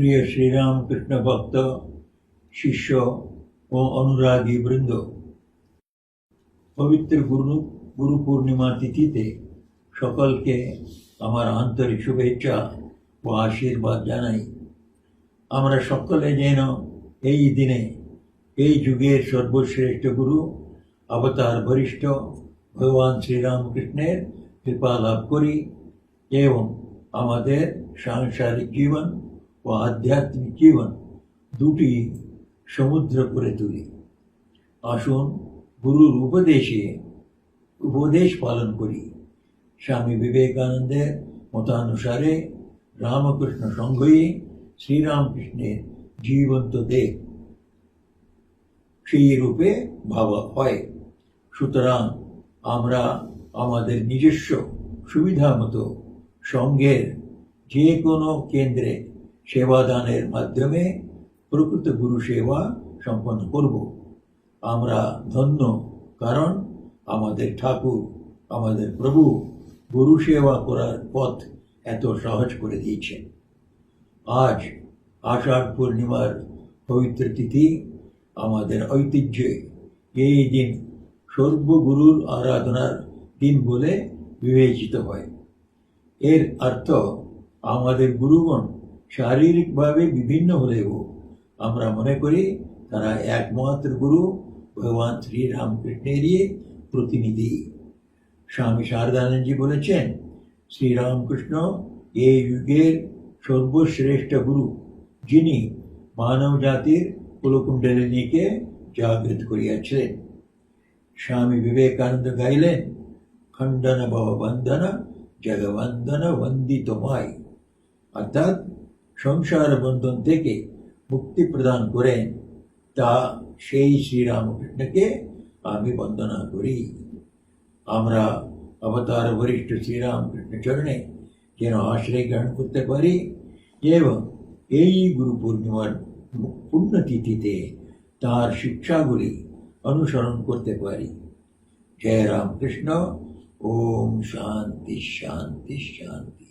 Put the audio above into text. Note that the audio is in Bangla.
প্রিয় শ্রীরামকৃষ্ণ ভক্ত, শিষ্য ও অনুরাগী বৃন্দ, পবিত্র গুরু গুরু পূর্ণিমা তিথিতে সকলকে আমার আন্তরিক শুভেচ্ছা ও আশীর্বাদ জানাই। আমরা সকলে যেন এই দিনে, এই যুগের সর্বশ্রেষ্ঠ গুরু, অবতার বরিষ্ঠ ভগবান শ্রীরামকৃষ্ণের কৃপা লাভ করি এবং আমাদের সাংসারিক জীবন ও আধ্যাত্মিক জীবন দুটি সমুদ্র করে তুলি। আসুন গুরুর উপদেশে উপদেশ পালন করি। স্বামী বিবেকানন্দের মতানুসারে রামকৃষ্ণ সংঘই শ্রীরামকৃষ্ণের জীবন্ত দেব সেই রূপে ভাবা হয়। সুতরাং আমরা আমাদের নিজস্ব সুবিধা মতো সঙ্ঘের যে কোনো কেন্দ্রে সেবাদানের মাধ্যমে প্রকৃত গুরু সেবা সম্পন্ন করব। আমরা ধন্য, কারণ আমাদের ঠাকুর, আমাদের প্রভু গুরু সেবা করার পথ এত সহজ করে দিয়েছেন। আজ আষাঢ় পূর্ণিমার পবিত্র তিথি, আমাদের ঐতিহ্যে এই দিন সর্বগুরুর আরাধনার দিন বলে বিবেচিত হয়। এর অর্থ আমাদের গুরুগণ শারীরিকভাবে বিভিন্ন হলেও আমরা মনে করি তারা একমাত্র গুরু, ভগবান শ্রীরামকৃষ্ণেরই প্রতিনিধি। স্বামী শারদানন্দজি বলেছেন, শ্রীরামকৃষ্ণ এই যুগের সর্বশ্রেষ্ঠ গুরু, যিনি মানব জাতির কুলকুণ্ডলিনীকে জাগৃত করিয়াছিলেন। স্বামী বিবেকানন্দ গাইলেন, খণ্ডন ভব বন্দন জগবন্দন বন্দিত মাই অর্থাৎ সংসার বন্ধন থেকে মুক্তি প্রদান করেন, তা সেই শ্রীরামকৃষ্ণকে আমি বন্দনা করি। আমরা অবতার বরিষ্ঠ শ্রীরামকৃষ্ণ চরণে যেন আশ্রয় গ্রহণ করতে পারি এবং এই গুরু পূর্ণিমার পুণ্যতিথিতে তার শিক্ষাগুলি অনুসরণ করতে পারি। জয় রামকৃষ্ণ। ওম শান্তি শান্তি শান্তি।